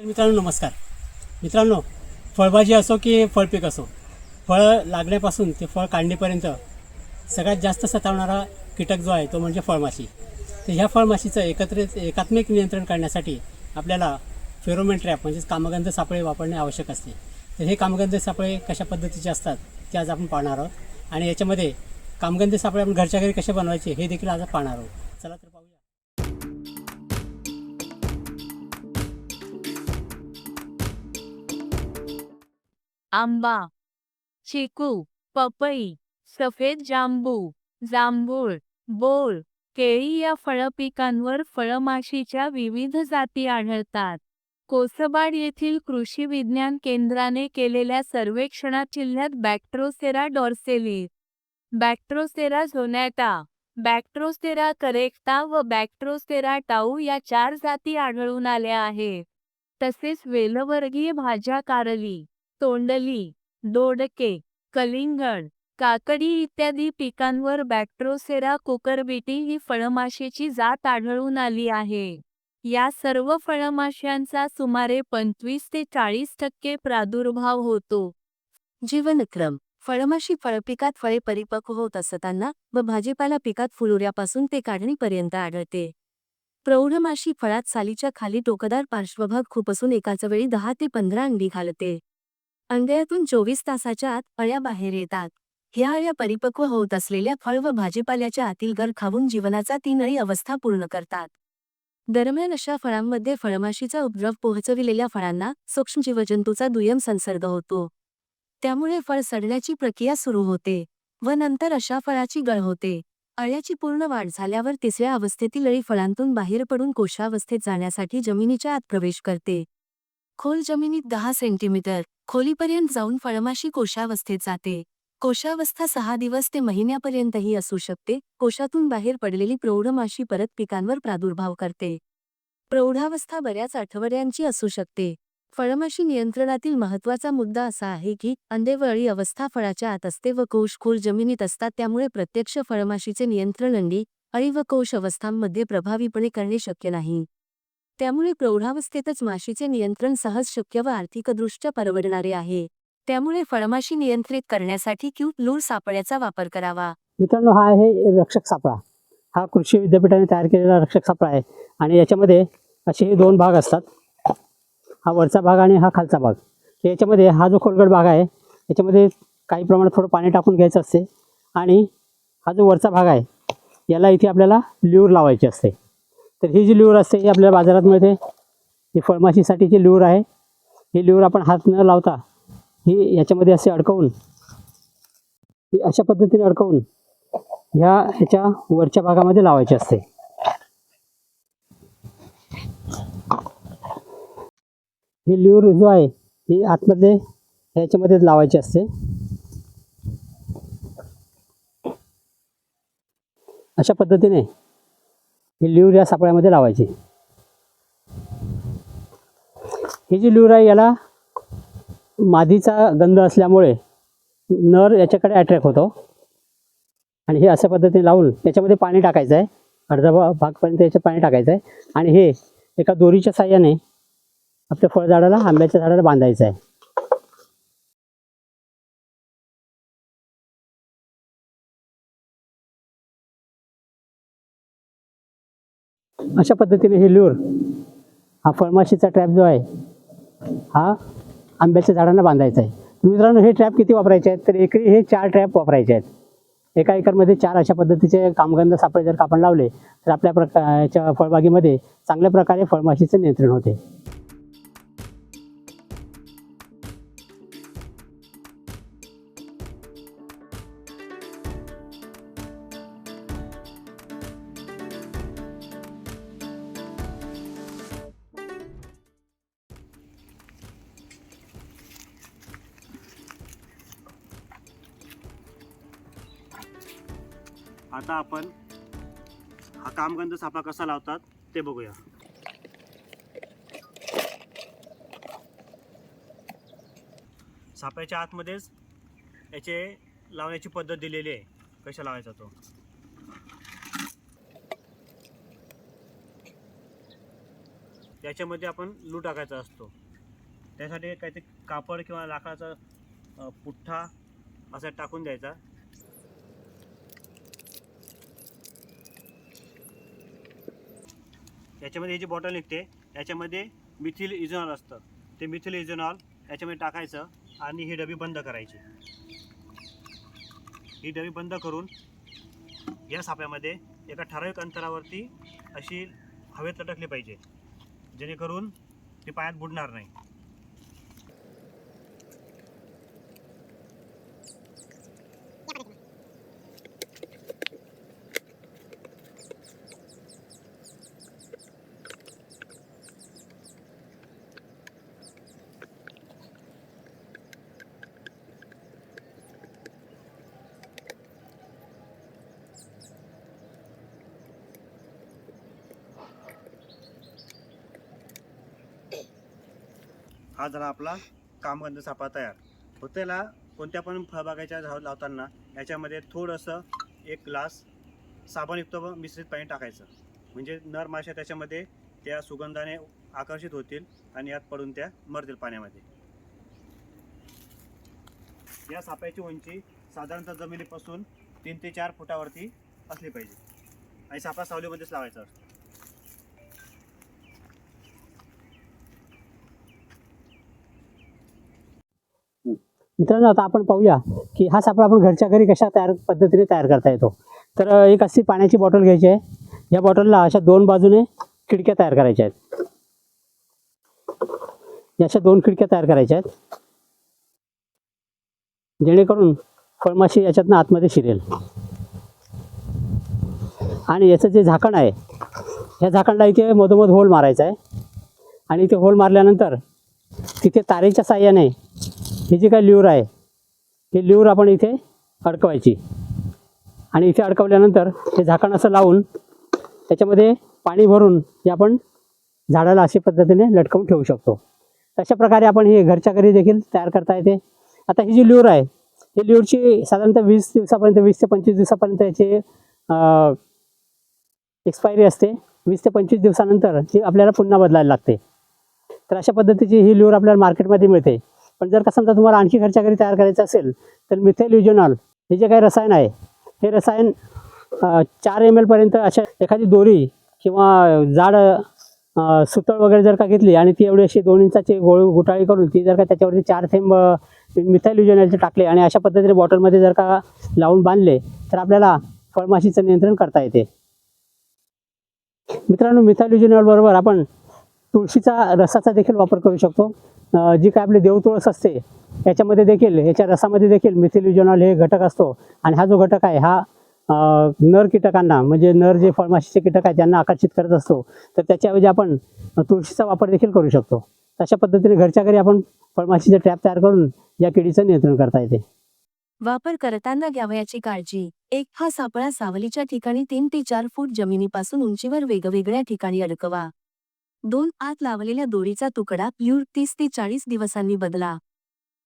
मित्रांनो नमस्कार. मित्रांनो फळभाजी असो की फळपीक असो फळ लागण्यापासून ते फळ काढणेपर्यंत सगळ्यात जास्त सतावणारा कीटक जो आहे तो म्हणजे फळमाशी. तर ह्या फळमाशीचं एकत्रित एकात्मिक नियंत्रण करण्यासाठी आपल्याला फेरोमेन ट्रॅप म्हणजेच कामगंध सापळे वापरणे आवश्यक असते. तर हे कामगंध सापळे कशा पद्धतीचे असतात ते आज आपण पाहणार आहोत. आणि याच्यामध्ये कामगंध सापळे आपण घरच्या घरी कसे बनवायचे हे देखील आज पाहणार आहोत. चला तर पाहूया. आंबा चिकू पपई सफेद जांबू जांभूळ बोर केळी या फळपिकांवर फळमाशीच्या विविध जाती आढळतात. कोसबाड येथील कृषी विज्ञान केंद्राने केलेल्या सर्वेक्षणात जिल्ह्यात बॅक्ट्रोसेरा डॉर्सेली बॅक्ट्रोसेरा झोनॅटा बॅक्ट्रोसेरा करेक्टा व बॅक्ट्रोसेरा टाऊ या चार जाती आढळून आल्या आहेत. तसेच वेलवर्गीय भाज्या कारली तोंडली दोडके कलिंगण काकडी इत्यादी पिकांवर बॅक्ट्रोसेरा कुकरबिटी ही फळमाशीची जात आढळून आली आहे. या सर्व फळमाश्यांचा सुमारे पंचवीस ते चाळीस टक्के प्रादुर्भाव होतो. जीवनक्रम. फळमाशी फळपिकात फळे परिपक्व होत असताना व भाजीपाला पिकात फुलुऱ्यापासून ते काढणीपर्यंत आढळते. प्रौढमाशी फळात सालीच्या खाली टोकदार पार्श्वभाग खूप असून एकाच वेळी दहा ते पंधरा अंडी घालते. अंड्यातून चोवीस तासाच्या आत अळ्या बाहेर येतात. ह्या अळ्या परिपक्व होत असलेल्या फळ व भाजीपाल्याच्या आतील गर खाऊन जीवनाचा तीनही अवस्था पूर्ण करतात. दरम्यान अशा फळांमध्ये फळमाशीचा उपद्रव पोहोचविलेल्या फळांना सूक्ष्म जीवजंतूचा दुय्यम संसर्ग होतो. त्यामुळे फळ सडण्याची प्रक्रिया सुरू होते व नंतर अशा फळाची गळ होते. अळ्याची पूर्ण वाढ झाल्यावर तिसऱ्या अवस्थेतील अळी फळांतून बाहेर पडून कोशावस्थेत जाण्यासाठी जमिनीच्या आत प्रवेश करते. खोल जमिनीत दहा सेंटीमीटर खोलीपर्यंत जाऊन फळमाशी कोशावस्थेत जाते. कोशावस्था सहा दिवस ते महिन्यापर्यंतही असू शकते. कोशातून बाहेर पडलेली प्रौढमाशी परत पिकांवर प्रादुर्भाव करते. प्रौढावस्था बऱ्याच आठवड्यांची असू शकते. फळमाशी नियंत्रणातील महत्त्वाचा मुद्दा असा आहे की अंडेवळी अळी अवस्था फळाच्या आत असते व कोश खोल जमिनीत असतात. त्यामुळे प्रत्यक्ष फळमाशीचे नियंत्रण अंडी अळी व कोश अवस्थांमध्ये प्रभावीपणे करणे शक्य नाही. त्यामुळे प्रौढावस्थेतच माशीचे नियंत्रण सहज शक्य व आर्थिकदृष्ट्या परवडणारे आहे. त्यामुळे फळमाशी नियंत्रित करण्यासाठी क्यूट लूर सापळ्याचा वापर करावा. मित्रांनो हा आहे रक्षक सापळा. हा कृषी विद्यापीठाने तयार केलेला रक्षक सापळा आहे. आणि याच्यामध्ये असे हे दोन भाग असतात. हा वरचा भाग आणि हा खालचा भाग. याच्यामध्ये हा जो खोलगट भाग आहे याच्यामध्ये काही प्रमाणात थोडं पाणी टाकून घ्यायचं असते. आणि हा जो वरचा भाग आहे याला इथे आपल्याला ल्यूर लावायची असते. तर ही जी लिवर असते ही आपल्याला बाजारात मिळते. ही फळमाशीसाठीची लिवर आहे. ही लिवर आपण हात न लावता ही याच्यामध्ये असे अडकवून ही अशा पद्धतीने अडकवून ह्या ह्याच्या वरच्या भागामध्ये लावायची असते. ही लिवर जो आहे ही आतमध्ये ह्याच्यामध्येच लावायची असते. अशा पद्धतीने ही लिवर या सापळ्यामध्ये लावायची. ही जी लिवर आहे याला मादीचा गंध असल्यामुळे नर याच्याकडे अट्रॅक्ट होतो. आणि हे अशा पद्धतीने लावून त्याच्यामध्ये पाणी टाकायचं आहे अर्धा भा भागपर्यंत याच्यात पाणी टाकायचं आहे आणि हे एका दोरीच्या साह्याने आपल्या फळझाडाला आंब्याच्या झाडाला बांधायचं आहे अशा पद्धतीने हे लूर हा फळमाशीचा ट्रॅप जो आहे हा आंब्याच्या झाडांना बांधायचा आहे. मित्रांनो हे ट्रॅप किती वापरायचे आहेत? तर एकरी हे चार ट्रॅप वापरायचे आहेत. एका एकरमध्ये चार अशा पद्धतीचे कामगंध सापळे जर का आपण लावले तर आपल्या प्रकारच्या फळबागेमध्ये चांगल्या प्रकारे फळमाशीचं नियंत्रण होते. आता आपण हा कामगंध सापा कसा लावतात ते बघूया. साप्याच्या आतमध्येच याचे लावण्याची पद्धत दिलेली आहे. कशा लावायचा तो? त्याच्यामध्ये आपण लू टाकायचा असतो. त्यासाठी काहीतरी कापड किंवा लाकडाचा पुठ्ठा असा टाकून द्यायचा. याच्यामध्ये ही जी बॉटल निघते याच्यामध्ये मिथिल इझनॉल असतं. ते मिथिल इझनॉल याच्यामध्ये टाकायचं आणि ही डबी बंद करायची. ही डबी बंद करून या साप्यामध्ये एका ठराविक अंतरावरती अशी हवेत लटकली पाहिजे. जेणेकरून ती पायात बुडणार नाही. हा झाला आपला कामगंध सापळा तयार. होतेला कोणत्या पण फळबागाच्या झाड लावताना याच्यामध्ये थोडंसं एक ग्लास साबणयुक्त व मिश्रित पाणी टाकायचं. म्हणजे नर माश्या त्याच्यामध्ये त्या सुगंधाने आकर्षित होतील आणि यात पडून त्या मरतील पाण्यामध्ये. या सापाची उंची साधारणतः जमिनीपासून तीन ते चार फुटावरती असली पाहिजे. आणि सापा सावलीमध्येच लावायचा असतो. मित्रांनो आता आपण पाहूया की हा सापळा आपण घरच्या घरी कशा तयार पद्धतीने तयार करता येतो. तर एक अशी पाण्याची बॉटल घ्यायची आहे. या बॉटलला अशा दोन बाजूने खिडक्या तयार करायच्या आहेत. या अशा दोन खिडक्या तयार करायच्या आहेत. जेणेकरून फळमाशी याच्यातनं आतमध्ये शिरेल. आणि याचं जे झाकण आहे ह्या झाकणला इथे मधोमध होल मारायचा आहे. आणि इथे होल मारल्यानंतर तिथे तारेच्या साह्याने ही जी काय ल्यूर आहे ही ल्यूर आपण इथे अडकवायची. आणि इथे अडकवल्यानंतर हे झाकण असं लावून त्याच्यामध्ये पाणी भरून हे आपण झाडाला अशा पद्धतीने लटकवून ठेवू शकतो. तशा प्रकारे आपण हे घरच्या घरी देखील तयार करता येते. आता ही जी ल्यूर आहे ही ल्यूरची साधारणतः वीस दिवसापर्यंत वीस ते पंचवीस दिवसापर्यंत याची एक्सपायरी असते. वीस ते पंचवीस दिवसानंतर ही आपल्याला पुन्हा बदलायला लागते. तर अशा पद्धतीची ही ल्यूर आपल्याला मार्केटमध्ये मिळते. पण जर का समजा तुम्हाला आणखी घरच्या घरी तयार करायचं असेल तर मिथेल युजनॉल हे जे काही रसायन आहे हे रसायन चार एम एलपर्यंत अशा एखादी दोरी किंवा जाड सुतळ वगैरे जर का घेतली आणि ती एवढी अशी दोन इंचाची गोळ गुटाळी करून ती जर का त्याच्यावरती चार थेंब मिथाईल युजनॉलचे टाकले आणि अशा पद्धतीने बॉटलमध्ये जर का लावून बांधले तर आपल्याला फळमाशीचं नियंत्रण करता येते. मित्रांनो मिथाईल युजनॉल बरोबर आपण तुळशीचा रसाचा देखील वापर करू शकतो. जी काय आपली देवतुळस असते याच्यामध्ये देखील याच्या रसामध्ये देखील मिथिलिजोनॉल हे घटक असतो. आणि हा जो घटक आहे हा नर कीटकांना म्हणजे नर जे फळमाशीचे कीटक आहेत त्यांना आकर्षित करत असतो. तर त्याच्याऐवजी आपण तुळशीचा वापर देखील करू शकतो. तशा पद्धतीने घरच्या घरी आपण फळमाशीचे ट्रॅप तयार करून या किडीचं नियंत्रण करता येते. वापर करताना घ्यावयाची काळजी. एक हा सापळा सावलीच्या ठिकाणी तीन ते चार फूट जमिनीपासून उंचीवर वेगवेगळ्या ठिकाणी अडकवा. दोन आत लावलेल्या दोरीचा तुकडा प्यूर तीस ते चाळीस दिवसांनी बदला.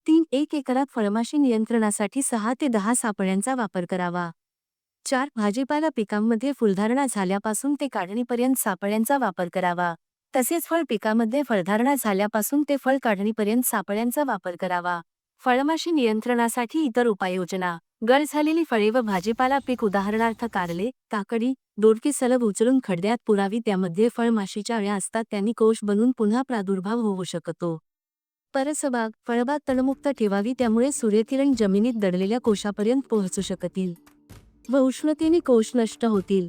तीन एक एकरात फळमाशी नियंत्रणासाठी सहा ते दहा सापळ्यांचा वापर करावा. चार भाजीपाला पिकांमध्ये फुलधारणा झाल्यापासून ते काढणीपर्यंत सापळ्यांचा वापर करावा. तसेच फळ पिकामध्ये फळधारणा झाल्यापासून ते फळ काढणीपर्यंत सापळ्यांचा वापर करावा. फळमाशी नियंत्रणासाठी इतर उपाययोजना. गळ झालेली फळे व भाजीपाला पीक उदाहरणार्थ कारले काकडी दोडकी सलग उचलून खड्ड्यात पुरावी त्यामध्ये फळमाशीच्या अळ्या असतात त्यांनी कोश बनून पुन्हा प्रादुर्भाव होऊ शकतो. परसबाग फळबाग तणमुक्त ठेवावी त्यामुळे सूर्यकिरण जमिनीत दडलेल्या कोशापर्यंत पोहोचू शकतील. व उष्णतेने कोश नष्ट होतील.